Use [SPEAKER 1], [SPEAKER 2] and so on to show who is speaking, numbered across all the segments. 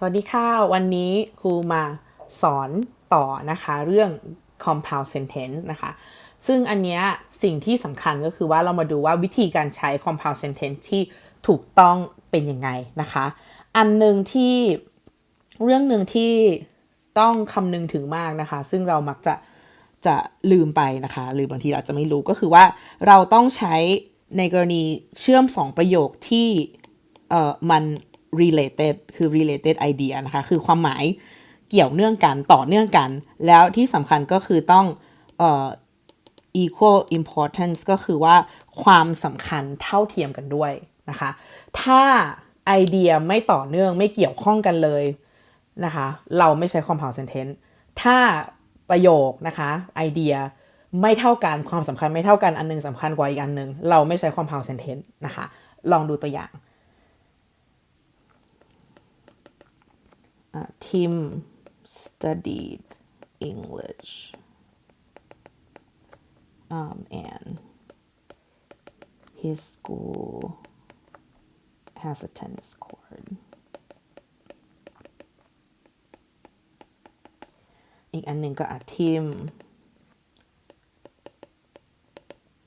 [SPEAKER 1] สวัสดีค่ะ วันนี้ครูมาสอนต่อนะคะ เรื่อง compound sentence นะคะ ซึ่งอันเนี้ยสิ่งที่สำคัญก็คือว่าเรามาดูว่าวิธีการใช้ compound sentence ที่ถูกต้องเป็นยังไงนะคะ อันหนึ่งที่เรื่องหนึ่งที่ต้องคำนึงถึงมากนะคะ ซึ่งเรามักจะจะลืมไปนะคะ หรือบางทีเราจะไม่รู้ก็คือว่าเราต้องใช้ในกรณีเชื่อมสองประโยคที่เอ่อมัน related คือ related idea นะคะ คือความหมายเกี่ยวเนื่องกันต่อเนื่องกัน แล้วที่สำคัญก็คือต้องเอ่อ equal importance ก็คือว่าความสำคัญเท่าเทียมกันด้วยนะคะ ถ้าไอเดียไม่ต่อเนื่องไม่เกี่ยวข้องกันเลยนะคะ เราไม่ใช้ compound sentence ถ้าประโยคนะคะไอเดียไม่เท่ากันความสำคัญไม่เท่ากันอันหนึงสำคัญกว่าอีกอันหนึง เราไม่ใช้ compound sentence นะคะ ลองดูตัวอย่าง uh, Tim studied English um, and his school has a tennis court อีกอันหนึ่งก็อ่ะ Tim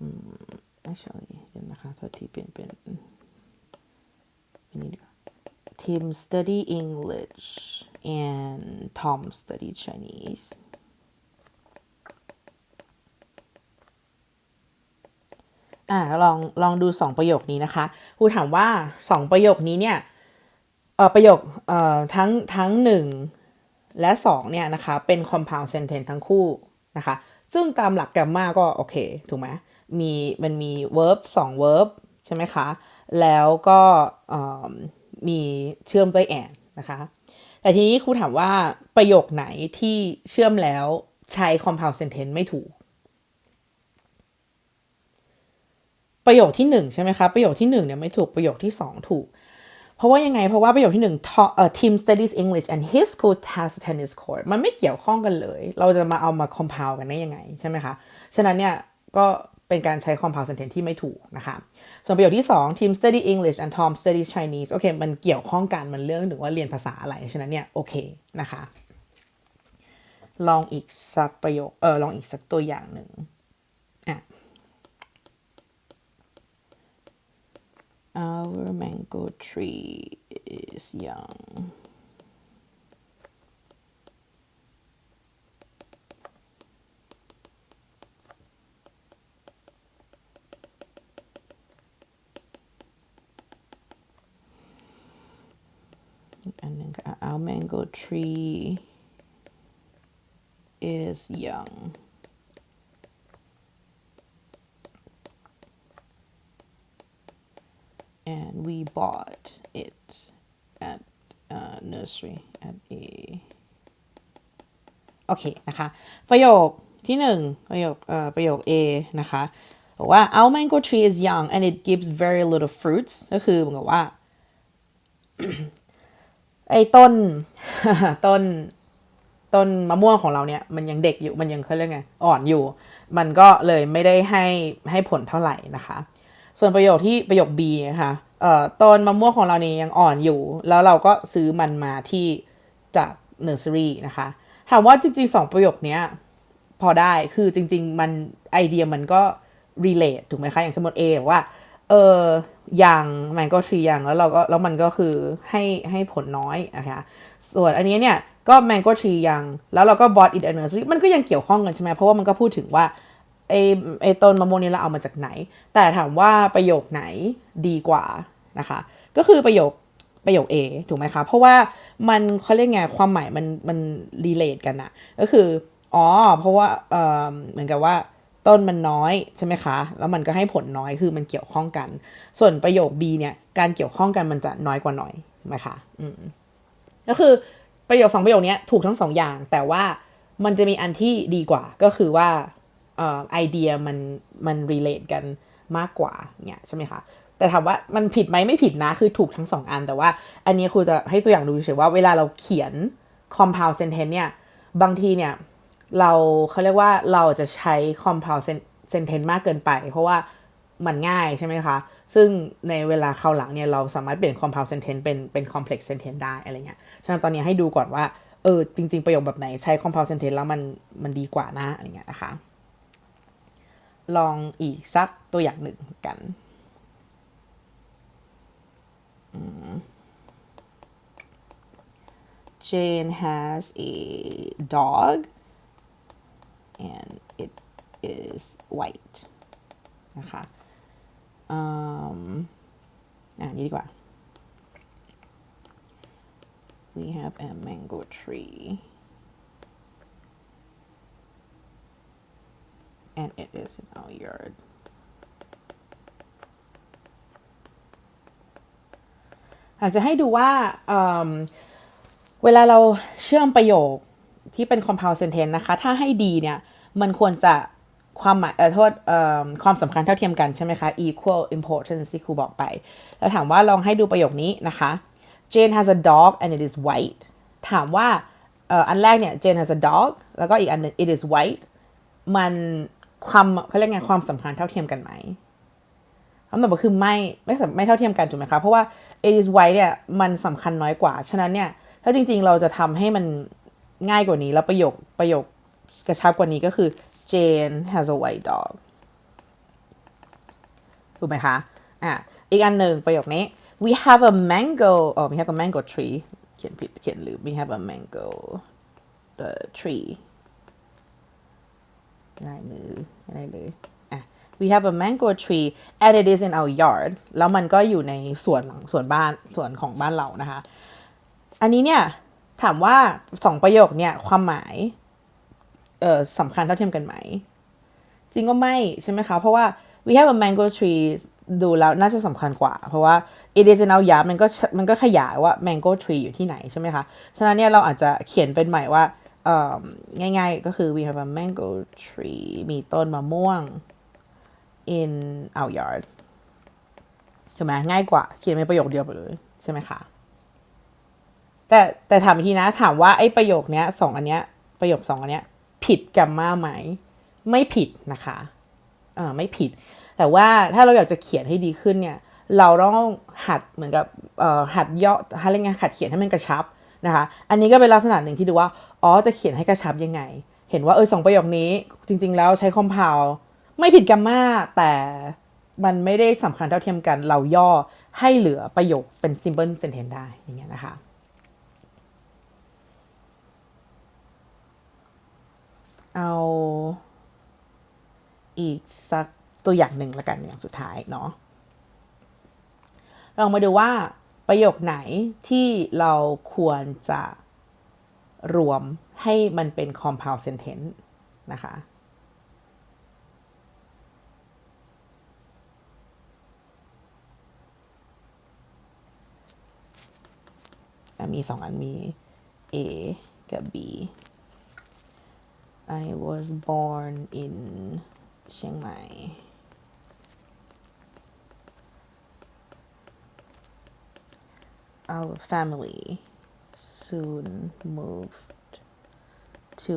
[SPEAKER 1] อืม actually เดี๋ยวนะคะโทษทีเปลี่ยนเป็นอันนี้ดีกว่า Tim study English And Tom study Chinese อ่าลองลองดูสองประโยคนี้นะคะครูถามว่าสองประโยคนี้เนี่ยเอ่อประโยคเอ่อทั้งทั้งหนึ่งและสองเนี่ยนะคะเป็น compound sentence ทั้งคู่นะคะซึ่งตามหลักแกรมมาก็โอเค ถูกไหมมีมันมี verb สอง verb ใช่ไหมคะ แล้วก็เอ่อมีเชื่อมด้วย and นะคะ แต่ทีนี้ครูถามว่าประโยคไหนที่เชื่อมแล้วใช้ compound sentence ไม่ถูก ประโยคที่หนึ่งใช่ไหมคะ ประโยคที่หนึ่งเนี่ยไม่ถูกประโยคที่สองถูก เพราะว่ายังไง เพราะว่าประโยคที่หนึ่ง Tim studies English and his school has a tennis court มันไม่เกี่ยวข้องกันเลย เราจะมาเอามา compound กันได้ยังไงใช่ไหมคะ ฉะนั้นเนี่ยก็เป็นการใช้ compound sentence ที่ไม่ถูกนะคะ ส่วนประโยคที่สอง Tim study English and Tom Study Chinese โอเค มันเกี่ยวข้องกันมันเรื่องถึงว่าเรียนภาษาอะไร ฉะนั้นเนี่ย โอเค นะคะ ลองอีกสักประโยค เออ ลองอีกสักตัวอย่างหนึ่งอะ Our mango tree is young. And then uh, our mango tree is young. and we bought it at uh, nursery at a โอเคนะคะ ประโยคที่หนึ่งประโยคเอ่อประโยค A นะคะบอกว่า our mango tree is young and it gives very little fruits ก็คือเหมือนกับว่า ไอ้ต้นต้นต้นมะม่วงของเราเนี่ยมันยังเด็กอยู่มันยังเขาเรียกไงอ่อนอยู่ มันก็เลยไม่ได้ให้ให้ผลเท่าไหร่นะคะ ส่วนประโยคที่ประโยค B นะคะเอ่อต้นมะม่วงของเราเนี่ยยังอ่อนอยู่ แล้วเราก็ซื้อมันมาที่จากเนอร์เซอรี่นะคะถามว่าจริงๆสองประโยคเนี้ยพอได้คือจริง ๆ มันไอเดียมันก็ relate ถูกไหมคะ อย่างสมมติ A บอว่า เอออย่างมันก็ทรีอย่างแล้วเราก็แล้วมันก็คือให้ให้ผลน้อยนะคะส่วนอันนี้เนี่ยก็ mango tree ยังแล้วเราก็ bought it at nursery มันก็ยังเกี่ยวข้องกันใช่ไหมเพราะว่ามันก็พูดถึงว่าไอไอต้นมะม่วงนี้เราเอามาจากไหน แต่ถามว่าประโยคไหนดีกว่านะคะ ก็คือประโยคประโยค A ถูกไหมคะ เพราะว่ามันเขาเรียกไงความหมายมันมันรีเลทกันอะก็คืออ๋อเพราะว่าเออเหมือนกับว่า ต้นมันน้อยใช่ไหมคะ แล้วมันก็ให้ผลน้อยคือมันเกี่ยวข้องกัน ส่วนประโยค B เนี่ยการเกี่ยวข้องกันมันจะน้อยกว่าหน่อยถูกไหมคะอืมก็คือประโยคสองประโยคนี้ถูกทั้งสองอย่าง แต่ว่ามันจะมีอันที่ดีกว่าก็คือว่าเอ่อไอเดียมันมัน relate กันมากกว่าเนี่ยใช่ไหมคะแต่ถามว่ามันผิดไหมไม่ผิดนะ คือถูกทั้งสองอัน แต่ว่าอันนี้ครูจะให้ตัวอย่างดูเฉยว่าเวลาเราเขียน compound sentence เนี่ยบางทีเนี่ย เราเขาเรียกว่าเราจะใช้ compound sentence มากเกินไป เพราะว่ามันง่ายใช่ไหมคะ ซึ่งในเวลาคราวหลังเนี่ยเราสามารถเปลี่ยน compound sentence เป็นเป็น complex sentence ได้อะไรเงี้ย ฉะนั้นตอนนี้ให้ดูก่อนว่า เออ จริง ๆ ประโยคแบบไหนใช้ compound sentence แล้วมันมันดีกว่านะอะไรเงี้ยนะคะ ลองอีกสักตัวอย่างหนึ่งกัน Jane has a dog and it is white นะคะอืมอ่านี้ดีกว่า we have a mango tree and it is in our yard อยากจะให้ดูว่าเอิ่มเวลาเราเชื่อมประโยค ที่เป็น compound sentence นะคะ ถ้าให้ดีเนี่ย มันควรจะความหมายเออโทษเอ่อความสำคัญเท่าเทียมกันใช่ไหมคะ equal importance ที่ครูบอกไป แล้วถามว่าลองให้ดูประโยคนี้นะคะ Jane has a dog and it is white ถามว่าเอ่ออันแรกเนี่ย Jane has a dog แล้วก็อีกอันหนึ่ง it is white มันความเขาเรียกไงความสำคัญเท่าเทียมกันไหมคำตอบก็คือไม่ไม่ไม่เท่าเทียมกันถูกไหมคะ เพราะว่า it is white เนี่ยมันสำคัญน้อยกว่า ฉะนั้นเนี่ยถ้าจริงๆเราจะทำให้มัน ง่ายกว่านี้แล้วประโยคประโยคกระชับกว่านี้ก็คือ Jane has a white dog ถูกไหมคะอะอีกอันหนึ่งประโยคนี้ we have a mango อ๋อ we have a mango tree เขียนผิดเขียนลืม we have a mango the tree ลายมืออะไรเลยอะ we have a mango tree and it is in our yard แล้วมันก็อยู่ในสวนหลังสวนบ้านสวนของบ้านเรานะคะ อันนี้เนี่ย ถามว่าสองประโยคเนี่ยความหมายเอ่อสำคัญเท่าเทียมกันไหม จริงก็ไม่ใช่ไหมคะ เพราะว่า we have a mango tree ดูแล้วน่าจะสำคัญกว่า เพราะว่า it is in our yard มันก็มันก็ขยายว่า mango tree อยู่ที่ไหนใช่ไหมคะ ฉะนั้นเนี่ยเราอาจจะเขียนเป็นใหม่ว่าเอ่อง่ายๆก็คือ we have a mango tree มีต้นมะม่วง in our yard ใช่ไหมง่ายกว่า เขียนเป็นประโยคเดียวไปเลย ใช่ไหมคะ แต่แต่ถามอีกทีนะถามว่าไอ้ประโยคเนี้ยสองอันเนี้ยประโยคสองอันเนี้ยผิดกัมมาไหม ไม่ผิดนะคะอ่าไม่ผิด แต่ว่าถ้าเราอยากจะเขียนให้ดีขึ้นเนี่ย เราต้องหัดเหมือนกับเอ่อหัดย่อหัดอะไรเงี้ยหัดเขียนให้มันกระชับนะคะ อันนี้ก็เป็นลักษณะหนึ่งที่ดูว่าอ๋อจะเขียนให้กระชับยังไง เห็นว่าเออสองประโยคนี้จริง ๆ แล้วใช้คอมเพลไม่ผิดกัมมาแต่มันไม่ได้สำคัญเท่าเทียมกันเราย่อให้เหลือประโยคเป็น simple sentence ได้อย่างเงี้ยนะคะ เอาอีกสักตัวอย่างหนึ่งละกันอย่างสุดท้ายเนาะลองมาดูว่าประโยคไหนที่เราควรจะรวมให้มันเป็น compound sentence นะคะ มีสองอันมี A กับ B I was born in เชียงใหม่ Our family soon moved to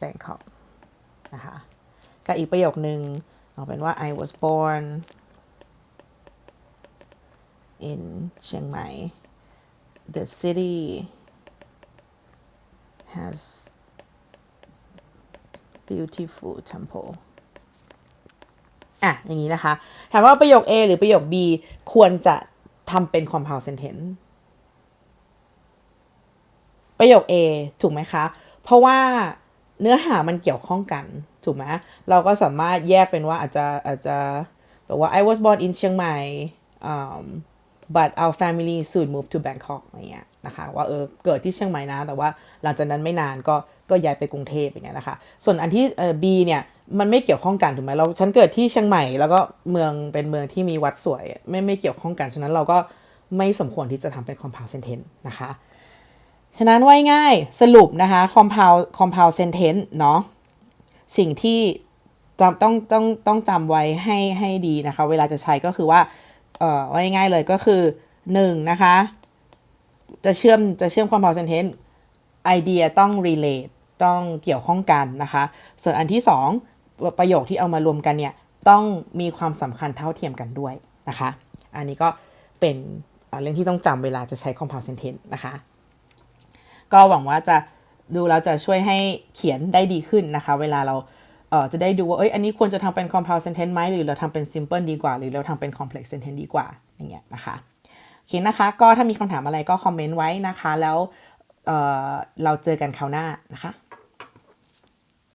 [SPEAKER 1] Bangkok นะคะกับอีกประโยคนึงเอาเป็นว่า I was born in เชียงใหม่ the city has beautiful temple อะ อย่างนี้นะคะ ถามว่าประโยค A หรือประโยค B ควรจะทำเป็น compound sentence ประโยค A ถูกไหมคะ เพราะว่าเนื้อหามันเกี่ยวข้องกัน ถูกไหมเราก็สามารถแยกเป็นว่าอาจจะอาจจะแบบว่า I was born in เชียงใหม่ um, but our family soon moved to Bangkok อะไรเงี้ยนะคะ ว่าเออเกิดที่เชียงใหม่นะ แต่ว่าหลังจากนั้นไม่นานก็ ก็ย้ายไปกรุงเทพอย่างเงี้ยนะคะ ส่วนอันที่เอ่อ B เนี่ยมันไม่เกี่ยวข้องกันถูกไหมเราฉันเกิดที่เชียงใหม่แล้วก็เมืองเป็นเมืองที่มีวัดสวย ไม่ไม่เกี่ยวข้องกันฉะนั้นเราก็ไม่สมควรที่จะทำเป็น compound sentence นะคะ ฉะนั้นไว่าง่ายสรุปนะคะ compound compound sentence เนาะสิ่งที่จำต้องต้องต้องจำไว้ให้ให้ดีนะคะ เวลาจะใช้ก็คือว่าเอ่อว่าง่ายเลยก็คือ1นะคะจะเชื่อมจะเชื่อม compound sentence ไอเดียต้อง relate ต้องเกี่ยวข้องกันนะคะ ส่วนอันที่ 2 ประโยคที่เอามารวมกันเนี่ยต้องมีความสำคัญเท่าเทียมกันด้วยนะคะ อันนี้ก็เป็นเรื่องที่ต้องจำเวลาจะใช้ compound sentence นะคะ ก็หวังว่าจะดูแล้วจะช่วยให้เขียนได้ดีขึ้นนะคะ เวลาเราเออจะได้ดูว่าเอ้ยอันนี้ควรจะทำเป็น compound sentence ไหมหรือเราทำเป็น simple ดีกว่า หรือเราทำเป็น complex sentence ดีกว่าอย่างเงี้ยนะคะโอเคนะคะ ก็ถ้ามีคำถามอะไรก็คอมเมนต์ไว้นะคะ แล้ว เเราเจอกันคราวหน้านะคะ